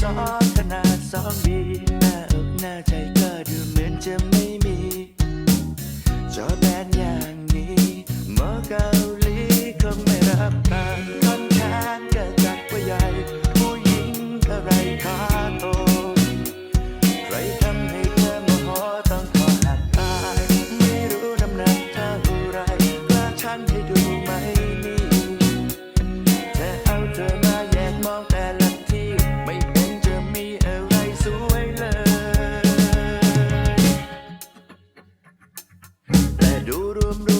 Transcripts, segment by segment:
saw Nur um du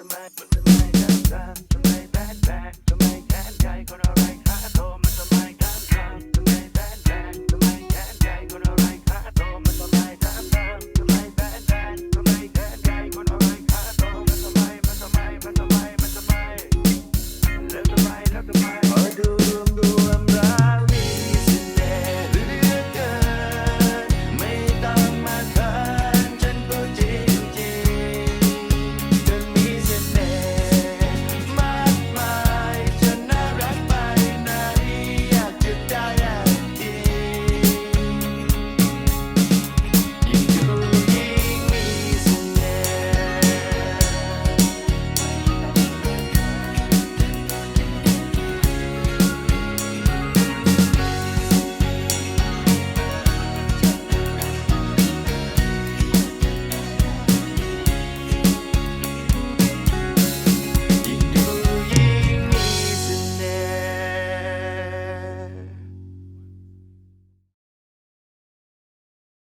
ทำไมมันทำไมทำตามทำไมแบดแบดทำไมแขนใหคนอะไรขาโตมันทำไมทำทำ